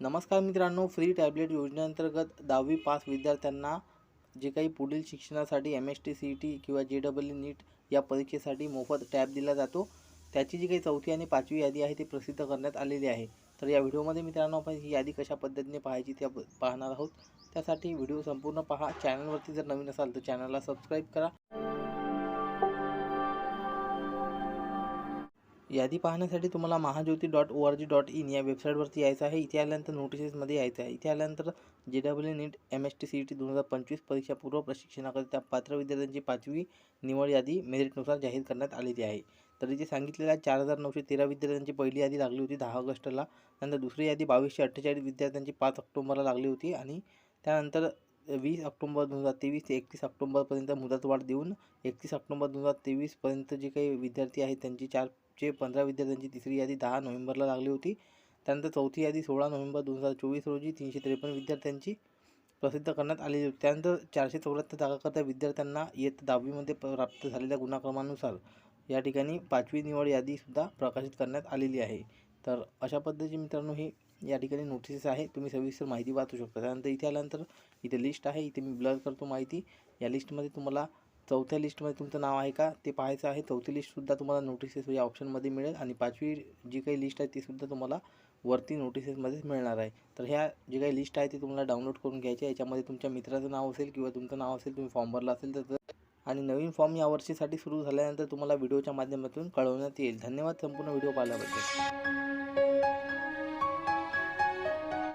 नमस्कार मित्रांनो free tablet योजनेअंतर्गत दहावी पास विद्यार्थ्यांना जे काही पुढील शिक्षणासाठी M S T C E T किंवा जे डबल ई नीट या परीक्षेसाठी मोफत टॅब दिला जातो. त्याची जी काही चौथी आणि पाचवी यादी आहे ती प्रसिद्ध करण्यात आलेली आहे. तर या व्हिडिओमध्ये मित्रांनो आपण ही यादी कशा पद्धतीने पाहायची त्या पाहणार आहोत. त्यासाठी व्हिडिओ संपूर्ण पहा. चॅनलवरती जर नवीन असाल तर चॅनलला सबस्क्राईब करा. यादी पाहण्यासाठी तुम्हाला Mahajyoti dot O R G dot in या वेबसाईटवरती यायचं आहे. इथे आल्यानंतर नोटिसेसमध्ये यायचं आहे. इथे आल्यानंतर जे W NEET M S T C E T दोन हजार पंचवीस परीक्षा पूर्व प्रशिक्षणाकरिता पात्र विद्यार्थ्यांची पाचवी निवड यादी मेरिटनुसार जाहीर करण्यात आलेली आहे. तर इथे सांगितलेलं आहे चार हजार नऊशे तेरा विद्यार्थ्यांची पहिली यादी लागली होती दहा ऑगस्टला. नंतर दुसरी यादी बावीसशे अठ्ठेचाळीस विद्यार्थ्यांची पाच ऑक्टोबरला लागली होती आणि त्यानंतर वीस ऑक्टोंबर दोन हजार तेवीस ते एकतीस ऑक्टोंबरपर्यंत मुदतवाढ देऊन एकतीस ऑक्टोंबर दोन हजार तेवीसपर्यंत जे काही विद्यार्थी आहेत त्यांची चार जे पंधरा विद्यार्थ्यांची तिसरी यादी दहा नोव्हेंबरला लागली होती. त्यानंतर चौथी यादी सोळा नोव्हेंबर दोन हजार चोवीस रोजी तीनशे त्रेपन्न विद्यार्थ्यांची प्रसिद्ध करण्यात आलेली होती. त्यानंतर चारशे चौऱ्याहत्तर जागाकरता विद्यार्थ्यांना इयत्ता दहावीमध्ये प्राप्त झालेल्या गुणाक्रमानुसार या ठिकाणी पाचवी निवड यादीसुद्धा प्रकाशित करण्यात आलेली आहे. तर अशा पद्धतीची मित्रांनो ही या ठिकाणी नोटिसेस आहे. तुम्ही सविस्तर माहिती वाचू शकता. त्यानंतर इथे आल्यानंतर इथे लिस्ट आहे. इथे मी ब्लर करतो माहिती. या लिस्टमध्ये तुम्हाला चौथ्या लिस्टमध्ये तुमचं नाव आहे का? ते पाहायचं आहे. चौथी लिस्टसुद्धा तुम्हाला नोटिसेस या ऑप्शनमध्ये मिळेल आणि पाचवी जी काही लिस्ट आहे तीसुद्धा तुम्हाला वरती नोटिसेसमध्येच मिळणार आहे. तर ह्या जे काही लिस्ट आहे ती तुम्हाला डाउनलोड करून घ्यायची आहे. याच्यामध्ये तुमच्या मित्राचं नाव असेल किंवा तुमचं नाव असेल तुम्ही फॉर्म भरला असेल तर आणि नवीन फॉर्म या वर्षीसाठी सुरू झाल्यानंतर तुम्हाला व्हिडिओच्या माध्यमातून कळवण्यात येईल. धन्यवाद संपूर्ण व्हिडिओ पाहिल्याबद्दल.